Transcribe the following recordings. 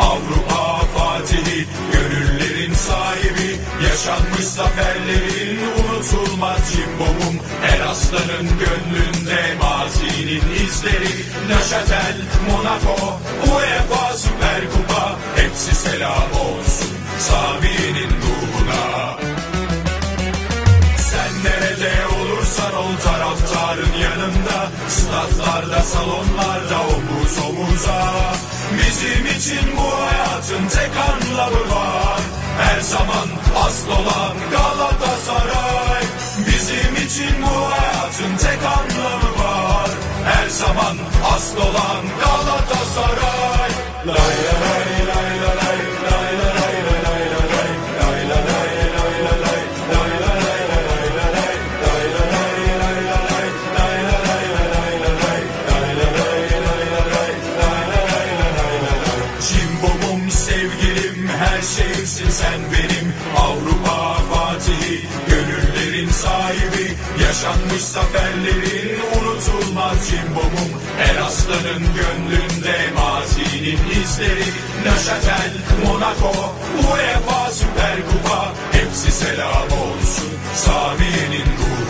Avrupa Fatihi Gönüllerin sahibi Yaşanmış zaferlerin unutulmaz cimbomum. Her aslanın gönlünde mazinin izleri Neşetel, Monaco, UEFA Süper Kupa Hepsi selam olsun Sabi'nin ruhuna. Sen nerede olursan ol taraftarın yanında Statlarda, salonlarda, omuz omuza. Bizim için bu hayatın tek anlamı var. Her zaman asıl olan Galatasaray. Bizim için bu hayatın tek anlamı var. Her zaman asıl olan Galatasaray. Lay lay şeysin sen benim? Avrupa Fatihi gönüllerin sahibi. Yaşanmış zaferlerin unutulmaz cimbomum. Her aslanın gönlünde mazinin izleri. Neuchâtel, Monaco, UEFA Süper Kupa. Hepsi selam olsun Sami'nin ruhuna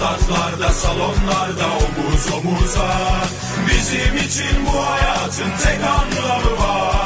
Statlarda, salonlarda omuz omuza. Bizim için bu hayatın tek anlamı var